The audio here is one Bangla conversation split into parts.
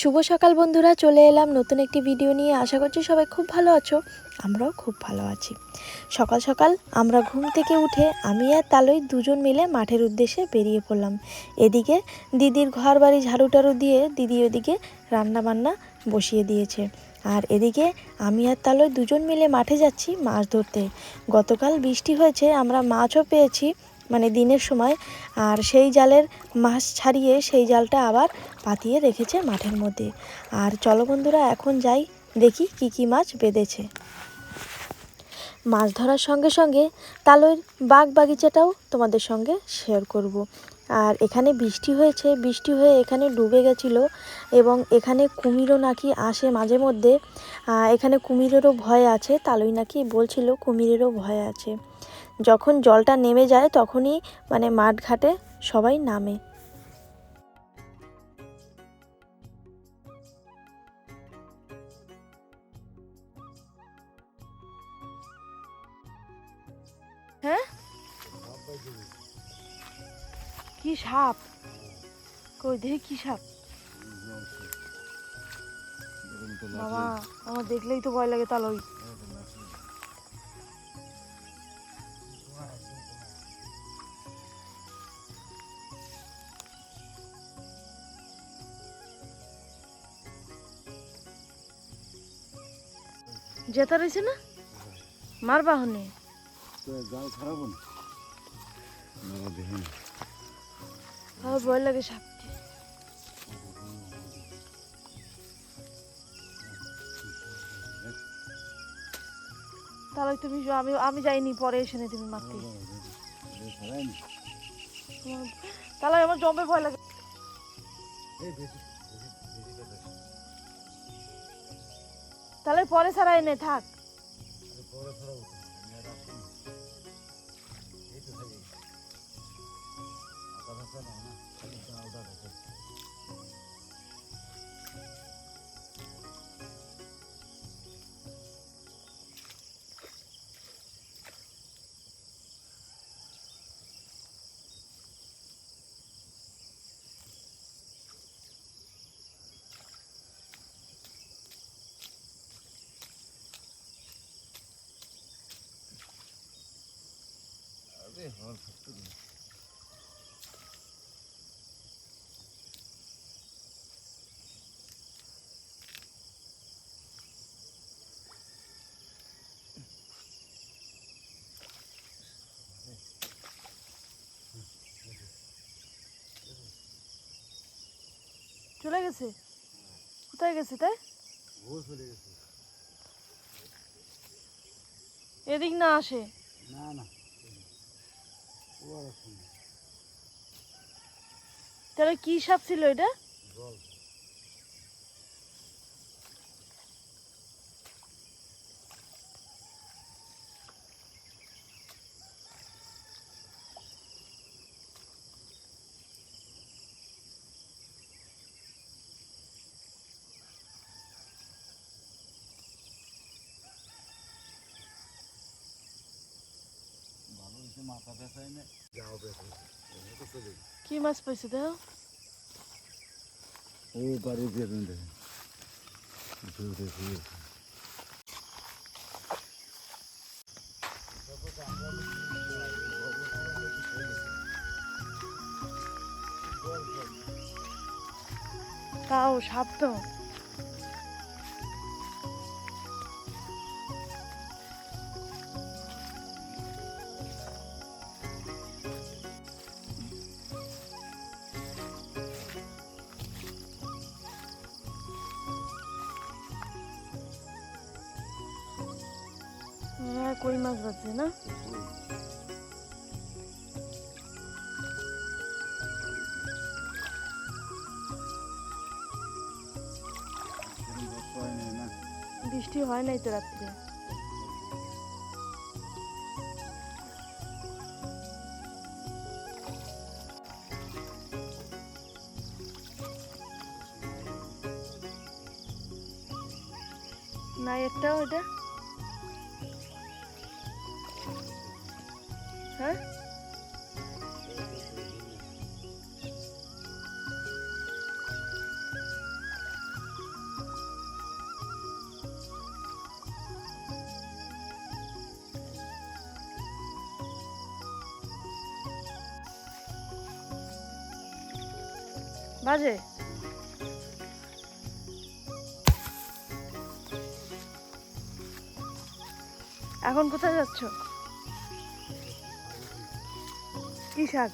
শুভ সকাল বন্ধুরা, চলে এলাম নতুন একটি ভিডিও নিয়ে। আশা করছি সবাই খুব ভালো আছো, আমরাও খুব ভালো আছি। সকাল সকাল আমরা ঘুম থেকে উঠে আমি আর তালই দুজন মিলে মাঠের উদ্দেশ্যে বেরিয়ে পড়লাম। এদিকে দিদির ঘর বাড়ি ঝাড়ু টাড়ু দিয়ে দিদি ওদিকে রান্না বান্না বসিয়ে দিয়েছে। আর এদিকে আমি আর তালই দুজন মিলে মাঠে যাচ্ছি মাছ ধরতে। গতকাল বৃষ্টি হয়েছে, আমরা মাছও পেয়েছি মানে দিনের সময়, আর সেই জালের মাছ ছাড়িয়ে সেই জালটা আবার পাতিয়ে রেখেছে মাঠের মধ্যে। আর চলো বন্ধুরা, এখন যাই, দেখি কি কি মাছ বেঁধেছে। মাছ ধরার সঙ্গে সঙ্গে তালইর বাগ বাগিচাটাও তোমাদের সঙ্গে শেয়ার করব। আর এখানে বৃষ্টি হয়েছে, বৃষ্টি হয়ে এখানে ডুবে গেছিল এবং এখানে কুমিরও নাকি আসে মাঝে মধ্যে। এখানে কুমিরেরও ভয় আছে, তালই নাকি বলছিল কুমিরেরও ভয় আছে। যখন জলটা নেমে যায় তখনই মানে মাঠ ঘাটে সবাই নামে। হ্যাঁ? কি সাপ? কই দেখি কি সাপ? বাবা, আমার দেখলেই তো ভয় লাগে তালই। যেতে রয়েছে না? মারবা হনে। জাল খারাপ না ভয় লাগে সাপটি। তাহলে তুমি আমি আমি যাইনি, পরে এসে নে তুমি মারতে। তাহলে আমার জমে ভয় লাগে। তাহলে পরে সারাই নে থাক। চলে গেছে? কোথায় গেছে তাই? এদিক না আসে? না না ও আর আসছে না। তাহলে কি সাপ ছিল এটা জল ভালো হয়েছে মাথা পেঁচাই না যাও পেঁচাই চলে কি মাছ পাইছে দেখো ও বাড়ি দিয়ে দেন দেখেন তাও সাপ তো কই মাছ বাজছে না না বৃষ্টি হয় নাই তো রাত্রে নাই একটাও এটা হ্যাঁ? বাজে। এখন কোথায় যাচ্ছ? কি শাক?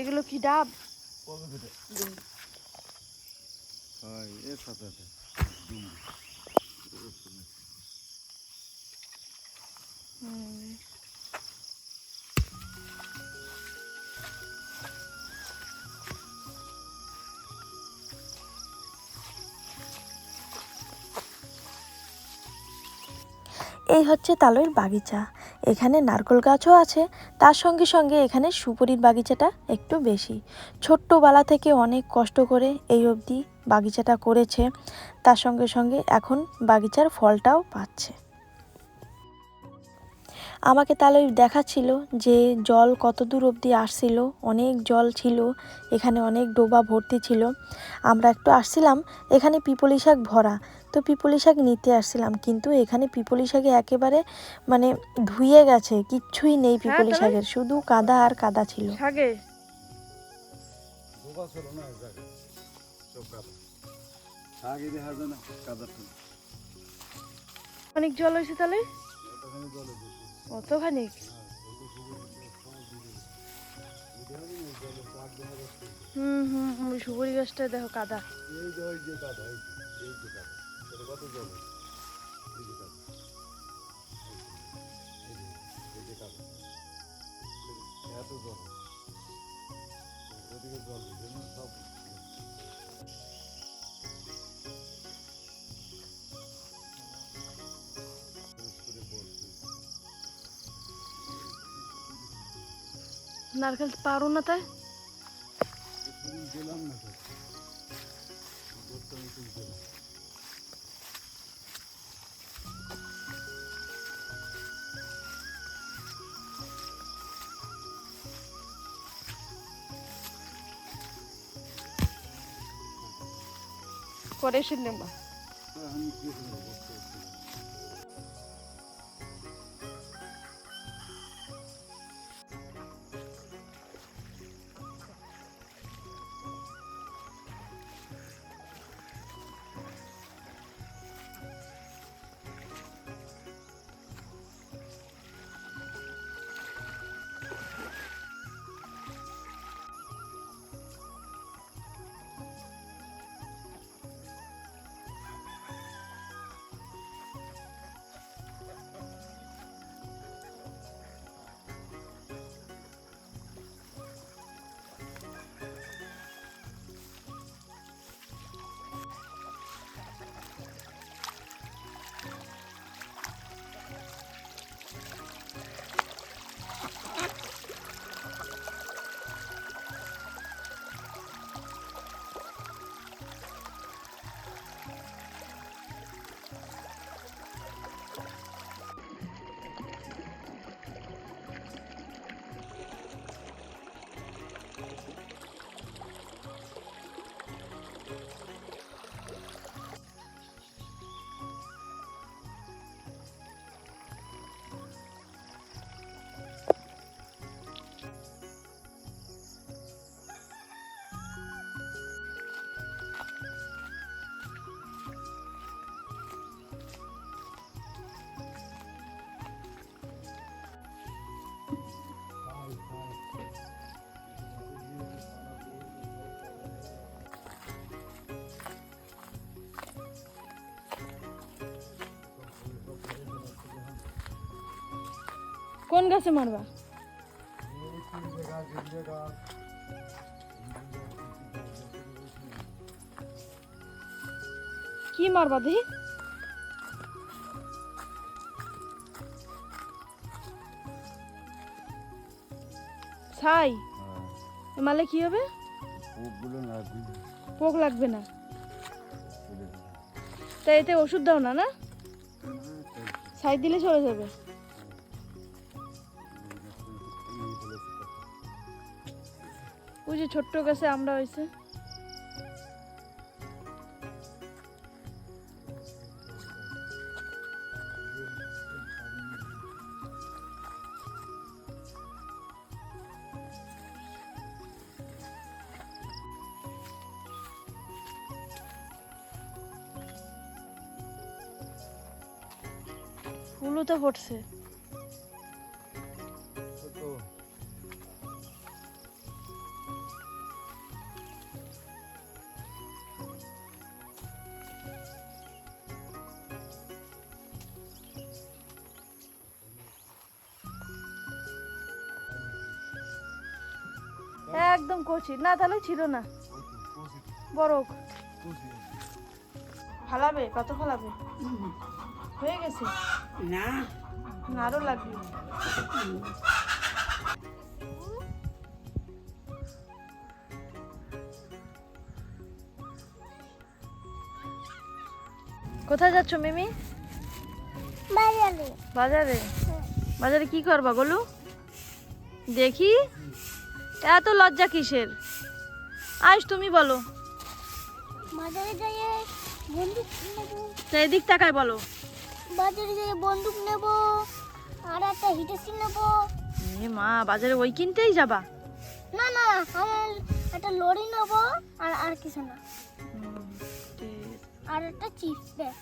এগুলো কি ডাব? এই হচ্ছে তালইয়ের বাগিচা। এখানে নারকল গাছও আছে, তার সঙ্গে সঙ্গে এখানে সুপুরির বাগিচাটা একটু বেশি। ছোট্টবেলা থেকে অনেক কষ্ট করে এই অবধি বাগিচাটা করেছে, তার সঙ্গে সঙ্গে এখন বাগিচার ফলটাও পাচ্ছে। আমাকে তাহলে দেখাচ্ছিল যে জল কত দূর অবধি আসছিল অনেক জল ছিল এখানে অনেক ডোবা ভর্তি ছিল। আমরা একটু আসছিলাম এখানে পিপলি শাক ভরা। তো পিপলি শাক নিতে আসছিলাম কিন্তু এখানে পিপলি শাকে একেবারে মানে ধুয়ে গেছে কিচ্ছুই নেই পিপলি শাকের শুধু কাদা আর কাদা ছিল। অনেক জল হয়েছে তাহলে? অতখানি হুম হুম হুম সুপুরি গাছটা দেখো কাদা ওই যে কাদা। নারকেল পারো না তাই? করে গাছে মারবা। কি মারবা দেখি ছাই মারলে কি হবে? পোক লাগবে না। তাই এতে ওষুধ দাও না না। ছাই দিলে চলে যাবে। খুশি ছোট্ট গাছে আমরা হয়েছে। ফুলও তো ফুটছে। একদম কচি। না তাহলে ছিল না। বড় ফালাবে কত ফালাবে? হয়ে গেছে? না। আরও লাগবে। কোথায় যাচ্ছ মিমি? বাজারে। বাজারে? বাজারে কি করবা গোলু দেখি। এত লজ্জা কিসের? আজ তুমি বলো। বাজারে যাইয়ে বন্দুক নেব। এদিক তাকায় বলো। বাজারে যাইয়ে বন্দুক নেব আর একটা হিটেসি নেব। এ মা বাজারে ওই কিনতেই যাবা? না না আমার একটা লরি নেব আর আর কিছু না। আর একটা চিপস ব্যাগ।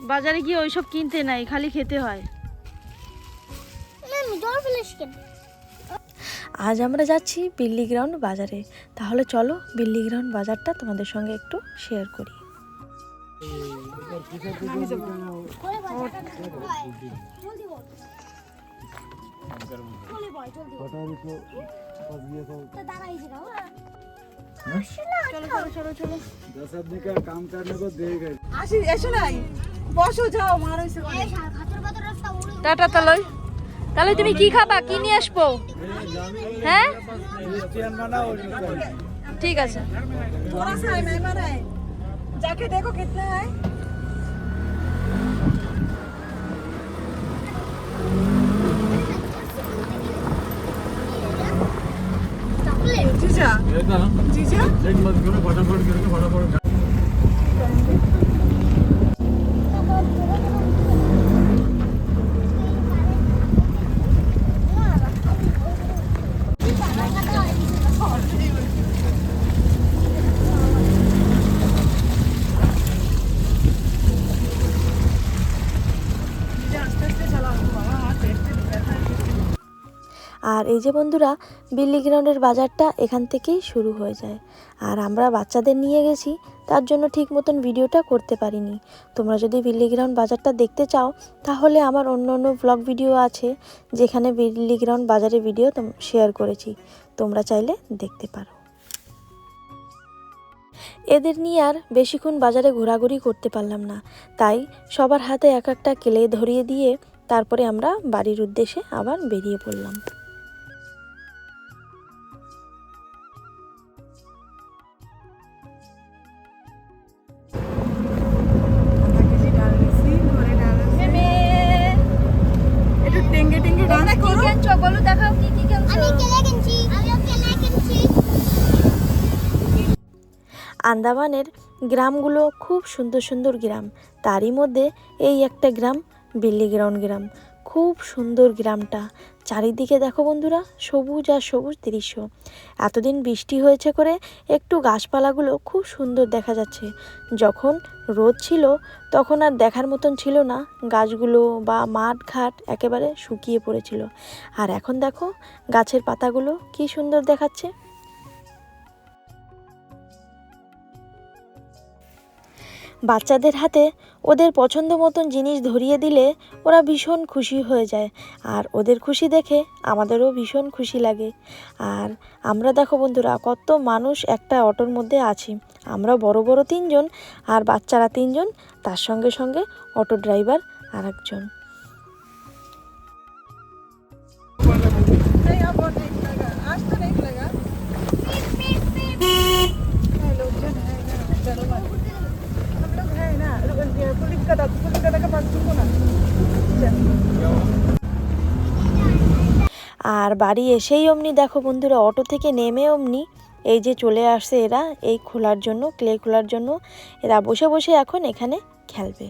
বাজারে গিয়ে ওইসব কিনতে নাই খালি খেতে হয়। আমি জল ফেলিস কেন আজ আমরা যাচ্ছি বিল্লি গ্রাউন্ড বাজারে। তাহলে চলো বিল্লি গ্রাউন্ড বাজারটা তোমাদের সঙ্গে একটু শেয়ার করি। টাটা তালয় তাহলে তুমি কি খাবা কি নিয়ে আসবো হ্যাঁ क्रिश्चियन बनाओ ঠিক আছে थोड़ा सा है मेहमान है जाके देखो कितना है চকলেট जीजा जीजा एक मत करो फटाफट करके फटाफट আর এই যে বন্ধুরা, বিল্লি গ্রাউন্ডের বাজারটা এখান থেকেই শুরু হয়ে যায়। আর আমরা বাচ্চাদের নিয়ে গেছি, তার জন্য ঠিক মতন ভিডিওটা করতে পারিনি। তোমরা যদি বিল্লি গ্রাউন্ড বাজারটা দেখতে চাও, তাহলে আমার অন্য অন্য ব্লগ ভিডিও আছে, যেখানে বিল্লি গ্রাউন্ড বাজারের ভিডিও শেয়ার করেছি। তোমরা চাইলে দেখতে পারো। এদের নিয়ে আর বেশিক্ষণ বাজারে ঘোরাঘুরি করতে পারলাম না। তাই সবার হাতে এক একটা কেলে ধরিয়ে দিয়ে, তারপরে আমরা বাড়ির উদ্দেশ্যে আবার বেরিয়ে পড়লাম। আন্দামানের গ্রামগুলো খুব সুন্দর সুন্দর গ্রাম। তারই মধ্যে এই একটা গ্রাম বিল্লি গ্রাউন্ড গ্রাম। খুব সুন্দর গ্রামটা। চারিদিকে দেখো বন্ধুরা, সবুজ আর সবুজ দৃশ্য। এতদিন বৃষ্টি হয়েছে করে একটু গাছপালাগুলো খুব সুন্দর দেখা যাচ্ছে। যখন রোদ ছিল, তখন আর দেখার মতন ছিল না। গাছগুলো বা মাঠ ঘাট একেবারে শুকিয়ে পড়েছিল। আর এখন দেখো, গাছের পাতাগুলো কি সুন্দর দেখাচ্ছে। বাচ্চাদের হাতে ওদের পছন্দ মতন জিনিস ধরিয়ে দিলে ওরা ভীষণ খুশি হয়ে যায়। আর ওদের খুশি দেখে আমাদেরও ভীষণ খুশি লাগে। আর আমরা দেখো বন্ধুরা, কত মানুষ একটা অটোর মধ্যে আছি। আমরা বড় বড় তিনজন আর বাচ্চারা তিনজন, তার সঙ্গে সঙ্গে অটো ড্রাইভার আর একজন আর বাড়ি এসেই অমনি দেখো বন্ধুরা অটো থেকে নেমে অমনি এই যে চলে আসছে এরা এই খোলার জন্য ক্লে খোলার জন্য। এরা বসে বসে এখন এখানে খেলবে।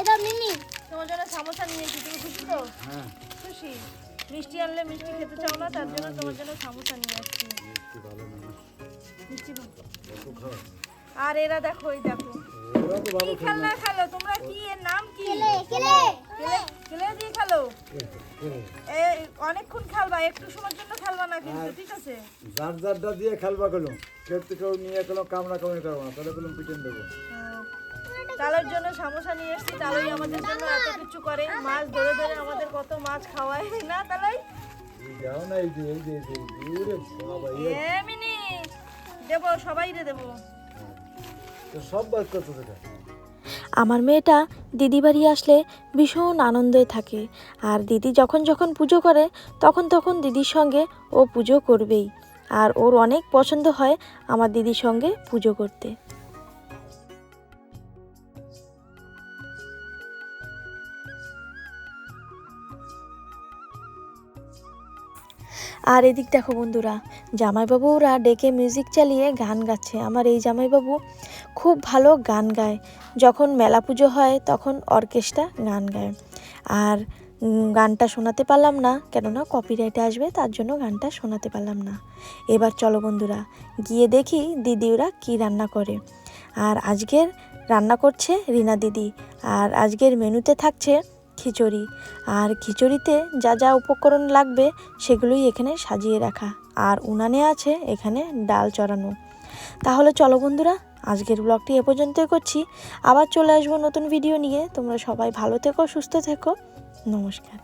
এটা মিমি তোমার জন্য সামোসা নিয়েছি তুমি খুশি তো? হ্যাঁ। খুশি? মিষ্টি আনলে মিষ্টি খেতে চাও না? তার জন্য তোমার জন্য সামোসা নিয়ে আসছি। মিষ্টি ভালো না। না মিষ্টি ভালো। আর এরা দেখো এই দেখো। কি খেলনা খেলো? তোমরা কি? এর নাম কি? খেলে খেলে দিয়ে খেলো? অনেকক্ষণ খেলবা একটু সময়ের জন্য খেলবা না কিন্তু ঠিক আছে? যার যারটা দিয়ে খেলবা গেলো কেউ কেউ নিয়ে কোনো কামড়া কামড়ি করব না তাহলে কোনো পিটেন দেবো। হ্যাঁ। তালের জন্য সামোসা নিয়ে এসেছি তালই আমাদের জন্য এত কিছু করে মাছ ধরে ধরে আমাদের কত মাছ খাওয়ায় না তালাই ইয়ে মিনি দেবো সবাই রে দেবো সব বাদ কত থেকে আমার মেয়েটা দিদি বাড়ি আসলে ভীষণ আনন্দে থাকে আর দিদি যখন যখন পুজো করে তখন তখন দিদির সঙ্গে ও পুজো করবেই আর ওর অনেক পছন্দ হয় আমার দিদির সঙ্গে পুজো করতে আর এদিক দেখো বন্ধুরা, জামাইবাবুরা ডেকে মিউজিক চালিয়ে গান গাচ্ছে। আমার এই জামাইবাবু খুব ভালো গান গায়। যখন মেলা পুজো হয়, তখন অর্কেস্ট্রা গান গায়। আর গানটা শোনাতে পারলাম না, কেননা কপিরাইটে আসবে, তার জন্য গানটা শোনাতে পারলাম না। এবার চলো বন্ধুরা, গিয়ে দেখি দিদি ওরা কী রান্না করে। আর আজকের রান্না করছে রিনা দিদি। আর আজকের মেনুতে থাকছে খিচুড়ি। আর খিচুড়িতে যা যা উপকরণ লাগবে সেগুলোই এখানে সাজিয়ে রাখা। আর উনানে আছে এখানে ডাল চড়ানো। তাহলে চলো বন্ধুরা, আজকের ব্লগটি এ পর্যন্তই করছি। আবার চলে আসব নতুন ভিডিও নিয়ে। তোমরা সবাই ভালো থেকো, সুস্থ থেকো। নমস্কার।